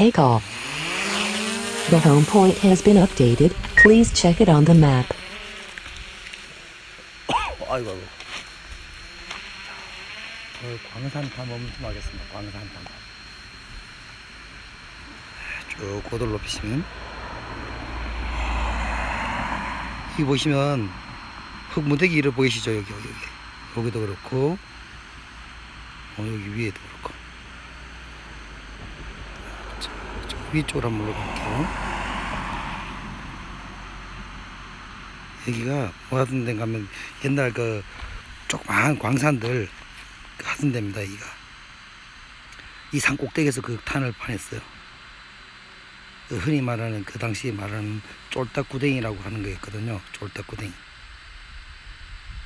take off. The home point has been updated. Please check it on the map. 아이고, 아이고. 저 광산 탐험 좀 하겠습니다. 광산 탐험. 쭉 고도를 높이시면. 여기 보시면 흙무대기 이를 보이시죠? 여기, 여기. 여기도 그렇고, 어, 여기 위에도 그렇고. 자, 저 위쪽으로 한번 올라갈게요. 여기가 뭐 하던 데 가면 옛날 그 조그마한 광산들 그 하던 데입니다 여기가. 이 산 꼭대기에서 그 탄을 파냈어요. 그 흔히 말하는 그 당시 말하는 쫄딱구댕이라고 하는 거였거든요 쫄딱구댕이.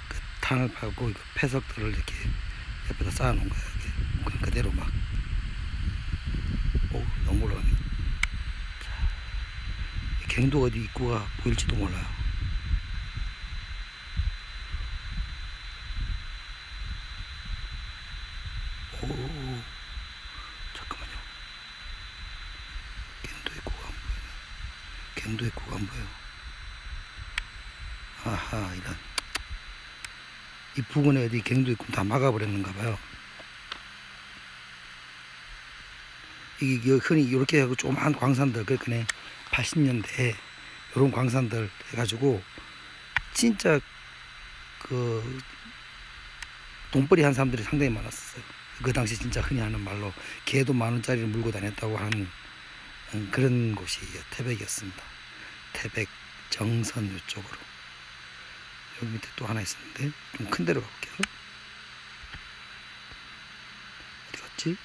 그 탄을 파고 그 폐석들을 이렇게 옆에다 쌓아놓은 거예요 이게. 그 그대로 막. 오, 너무 올라가네. 자, 경도 어디 입구가 보일지도 몰라요 오, 잠깐만요. 갱도 입구가 안 보이네. 갱도 입구가 안 보여. 아하, 이런. 이 부근에 어디 갱도 입구 다 막아버렸는가 봐요. 이게 여- 흔히 이렇게 하고 조그만 광산들, 그러니까 80년대에 이런 광산들 해가지고 진짜 그 돈벌이 한 사람들이 상당히 많았었어요. 그 당시 진짜 흔히 하는 말로 개도 만 원짜리를 물고 다녔다고 하는 음, 그런 곳이 태백이었습니다. 태백 정선 이쪽으로 여기 밑에 또 하나 있었는데 좀 큰 데로 가볼게요. 어디 갔지?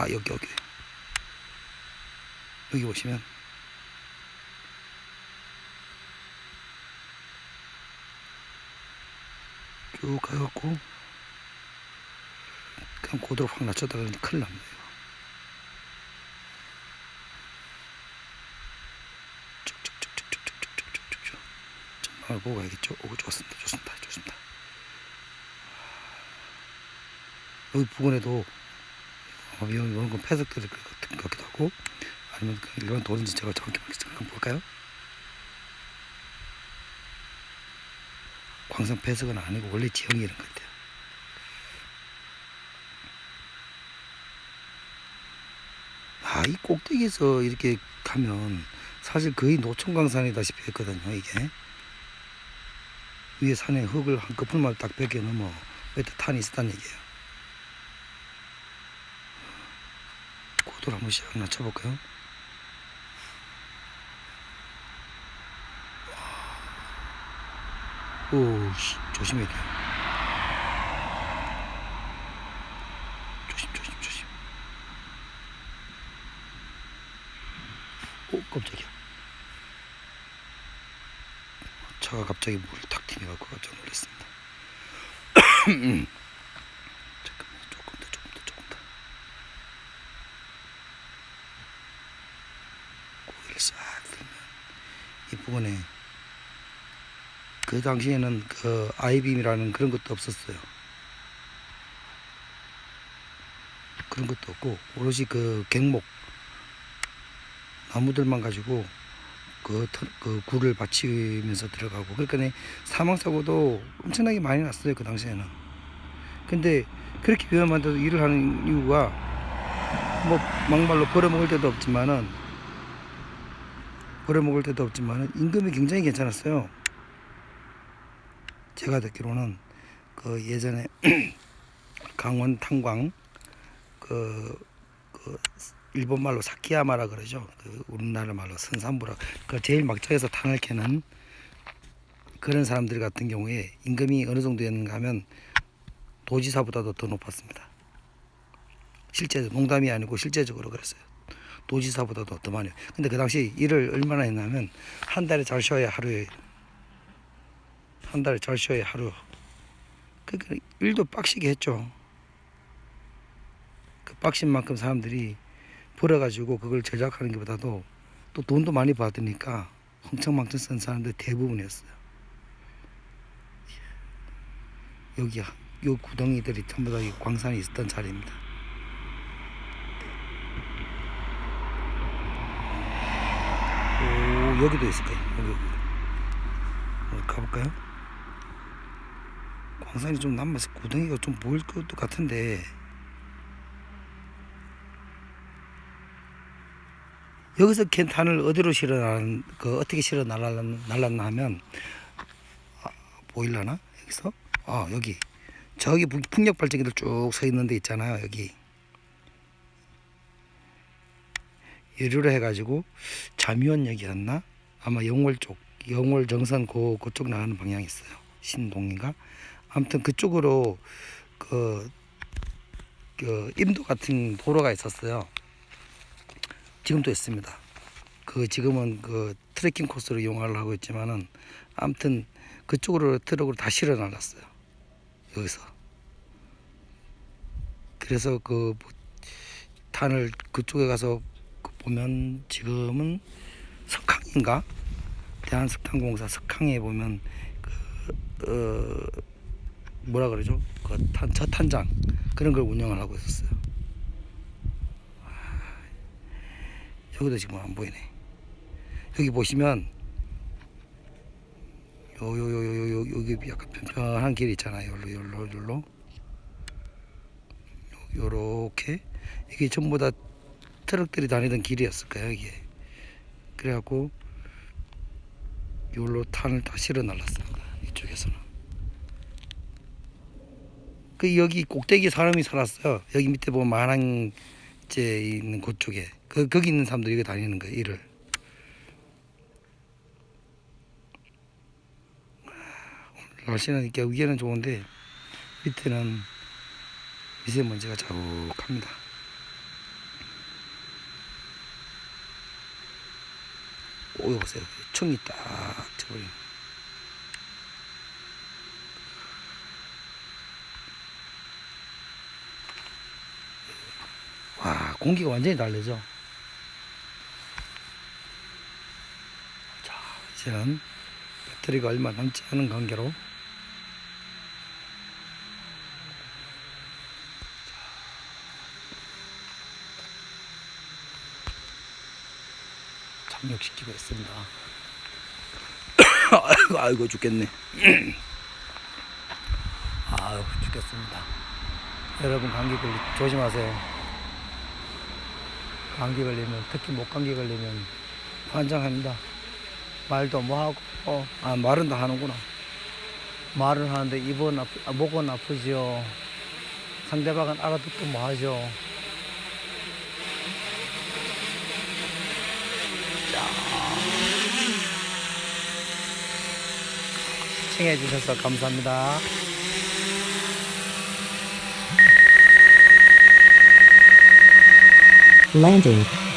아 여기 여기 여기 보시면 쭉 가갖고 그냥 고도로 확 그냥 큰일 납니다. 이거. 쭉쭉쭉쭉쭉쭉쭉쭉쭉 전망을 보고 가야겠죠. 오 좋습니다. 좋습니다. 좋습니다. 여기 부근에도 어, 이런 건 폐석들 같기도 하고 아니면 그 일반 돌인지 제가 정확히 말해서 한번 볼까요? 광산 폐석은 아니고 원래 지형이 이런 것 같아요. 아, 이 꼭대기에서 이렇게 가면 사실 거의 노천광산이다시피 했거든요, 이게. 위에 산에 흙을 한 거풀만 딱 벗겨 넘어 밑에 탄이 있었다는 얘기예요. 고도를 한 번 씩 낮춰볼까요? 오, 씨, 조심해야 돼. 조심, 조심, 조심. 오, 깜짝이야. 차가 갑자기 물을 탁 튀겨갖고 깜짝 놀랐습니다. 잠깐만, 조금 더, 조금 더, 조금 더. 고개를 싹 들면 이 부분에 그 당시에는 그 아이빔이라는 그런 것도 없었어요. 그런 것도 없고 오롯이 그 갱목 나무들만 가지고 그, 터- 그 굴을 받치면서 들어가고 그러니까 사망 사고도 엄청나게 많이 났어요 그 당시에는. 근데 그렇게 위험한데도 일을 하는 이유가 뭐 막말로 벌어먹을 때도 없지만은 벌어먹을 때도 없지만은 임금이 굉장히 괜찮았어요. 제가 듣기로는 그 예전에 강원 탄광 그, 그 일본 말로 사키야마라 그러죠. 그 우리나라 말로 선산부라. 그 제일 막장에서 탄을 캐는 그런 사람들 같은 경우에 임금이 어느 정도였는가 하면 도지사보다도 더 높았습니다. 실제 농담이 아니고 실제적으로 그랬어요. 도지사보다도 더 많이. 근데 그 당시 일을 얼마나 했냐면 한 달에 잘 쉬어야 하루에 한 달에 잘 쉬어야 하루. 그러니까 일도 빡시게 했죠. 그 빡신 만큼 사람들이 벌어가지고 그걸 제작하는 것보다도 또 돈도 많이 받으니까 흥청망청 쓴 사람들 대부분이었어요. 여기야. 요 구덩이들이 전부 다이 광산이 있었던 자리입니다. 오 여기도 있을 거예요. 여기. 여기 가볼까요? 광산이 좀 남아서 구덩이가 좀 보일 것도 같은데. 여기서 캔 탄을 어디로 실어 날, 그 어떻게 실어 날랐나, 날랐나 하면 아, 보일라나? 여기서? 아 여기. 저기 북- 풍력 발전기들 쭉 서 있는 데 있잖아요 여기. 예류를 해가지고 자미원역이었나 아마 영월 쪽 영월 정선 그 그쪽 나가는 방향이 있어요. 신동인가? 아무튼 그쪽으로 그, 그 임도 같은 도로가 있었어요. 지금도 있습니다. 그 지금은 그 트레킹 코스로 이용을 하고 있지만은 아무튼 그쪽으로 트럭으로 다 실어 날랐어요. 여기서. 그래서 그 탄을 그쪽에 가서 그 보면 지금은 석항인가? 대한석탄공사 석항에 보면 그 어, 뭐라 그러죠? 그 탄 저탄장. 그런 걸 운영을 하고 있었어요. 여기도 지금 안 보이네. 여기 보시면 요 요 요 요 요 여기 약간 편편한 길이 있잖아요. 요로 요로 요로. 요렇게. 이게 전부 다 트럭들이 다니던 길이었을 거예요 이게 그래갖고 요로 탄을 다 실어 날랐습니다 이쪽에서는. 그 여기 꼭대기 사람이 살았어요. 여기 밑에 보면 만항제 있는 그쪽에. 그 거기 있는 사람들이 여기 다니는 거예요 일을. 날씨는 이렇게 위에는 좋은데 밑에는 미세먼지가 자욱합니다. 오, 여기 보세요. 청이 딱 쳐버리네. 와, 공기가 완전히 다르죠? 자, 이제는 배터리가 얼마 남지 않은 관계로 착륙시키고 있습니다. 아이고, 아이고 죽겠네. 아유 죽겠습니다. 여러분 감기 걸리 조심하세요. 감기 걸리면 특히 목 감기 걸리면 환장합니다. 말도 뭐 하고 어, 아 말은 다 하는구나. 말은 하는데 입은 아프, 아, 목은 아프지요. 상대방은 알아듣도 뭐 하죠. 시청해 주셔서 감사합니다. Landing.